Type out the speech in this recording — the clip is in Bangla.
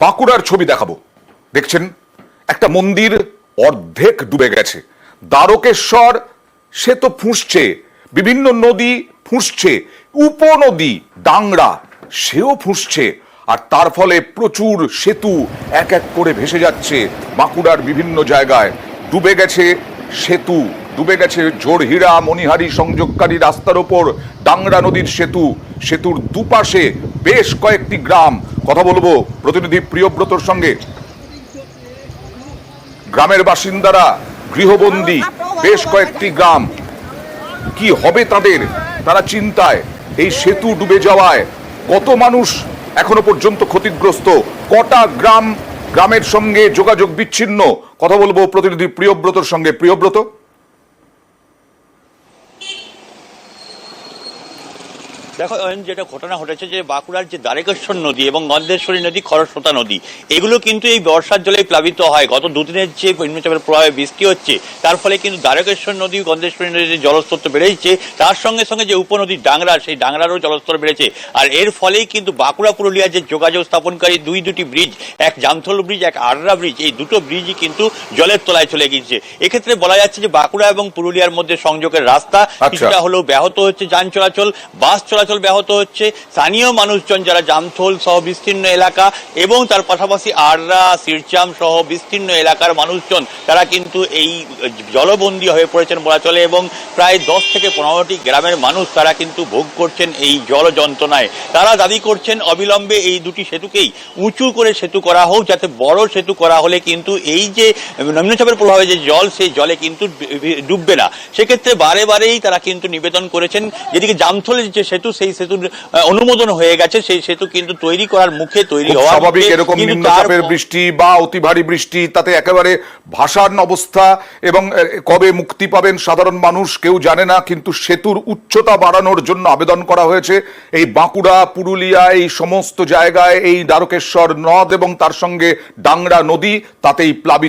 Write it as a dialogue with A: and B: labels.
A: বাঁকুড়ার ছবি দেখাবো। দেখছেন? একটা মন্দির অর্ধেক ডুবে গেছে। দ্বারকেশ্বর, সে তো ফুঁসছে। বিভিন্ন নদী ফুঁসছে। উপনদী, ডাংরা, সেও ফুঁসছে। আর তার ফলে প্রচুর সেতু এক এক করে ভেসে যাচ্ছে। বাঁকুড়ার বিভিন্ন জায়গায় ডুবে গেছে সেতু। ডুবে গেছে জোরহিরা মণিহারি সংযোগকারী রাস্তার ওপর। ডাংরা নদীর সেতু। সেতুর দুপাশে বেশ কয়েকটি গ্রাম কথা বলব প্রতিনিধি প্রিয়ব্রতর সঙ্গে। গ্রামের বাসিন্দারা গৃহবন্দী, বেশ কয়েকটি গ্রাম। কি হবে তাদের? তারা চিন্তায়। এই সেতু ডুবে যাওয়ায় কত মানুষ এখনও পর্যন্ত ক্ষতিগ্রস্ত? কটা গ্রাম গ্রামের সঙ্গে যোগাযোগ বিচ্ছিন্ন? কথা বলব প্রতিনিধি প্রিয়ব্রতর সঙ্গে। প্রিয়ব্রত?
B: দেখো যেটা ঘটনা ঘটেছে যে বাঁকুড়ার যে দ্বারেকেশ্বর নদী এবং গন্ধেশ্বরী নদী খরস্রোতা নদী এগুলো কিন্তু এই বর্ষার জলে প্লাবিত হয়। গত দুদিনের যে নিম্নচাপের প্রভাবে বৃষ্টি হচ্ছে তার ফলে কিন্তু দ্বারকেশ্বর নদী গন্ধেশ্বরী নদীর যে জলস্তর তো বেড়েছে তার সঙ্গে সঙ্গে যে উপনদী ডাংরা সেই ডাংরারও জলস্তর বেড়েছে। আর এর ফলেই কিন্তু বাঁকুড়া পুরুলিয়ার যে যোগাযোগ স্থাপনকারী দুই দুটি ব্রিজ এক জামথল ব্রিজ এক আররা ব্রিজ এই দুটো ব্রিজই কিন্তু জলের তলায় চলে গিয়েছে। এক্ষেত্রে বলা যাচ্ছে যে বাঁকুড়া এবং পুরুলিয়ার মধ্যে সংযোগের রাস্তা কিছুটা হলেও ব্যাহত হচ্ছে যান চলাচল বাস চলাচল ব্যাহত হচ্ছে। স্থানীয় মানুষজন যারা জামথল সহ বিস্তীর্ণ এলাকা এবং তার পাশাপাশি আররা, সিরচাম সহ বিস্তীর্ণ এলাকার মানুষজন, তারা কিন্তু এই জলবন্দী হয়ে পড়েছেন বলা চলে এবং প্রায় দশ থেকে পনেরোটি গ্রামের মানুষ তারা কিন্তু ভোগ করছেন এই জল যন্ত্রণায়। তারা দাবি করছেন অবিলম্বে এই দুটি সেতুকেই উঁচু করে সেতু করা হোক, যাতে বড় সেতু করা হলে কিন্তু এই যে নিম্নচাপের প্রভাবে যে জল, সেই জলে কিন্তু ডুববে না। সেক্ষেত্রে বারে বারেই তারা কিন্তু নিবেদন করেছেন। যেদিকে জামথলের যে সেতু সেই সেতুর অনুমোদন হয়ে গেছে সেই সেতু কিন্তু তৈরি করার মুখে তৈরি
A: খুব
B: হওয়ার
A: স্বাভাবিক এরকম নিম্নচাপের বৃষ্টি বা অতি ভারী বৃষ্টি তাতে একেবারে ভাষার অবস্থা এবং কবে মুক্তি পাবেন সাধারণ মানুষ কেউ জানে না কিন্তু সেতুর উচ্চতা বাড়ানোর জন্য আবেদন করা হয়েছে। এই বাঁকুড়া পুরুলিয়া এই সমস্ত জায়গায় এই দ্বারকেশ্বর নদ এবং তার সঙ্গে ডাংরা নদী তাতেই প্লাবিত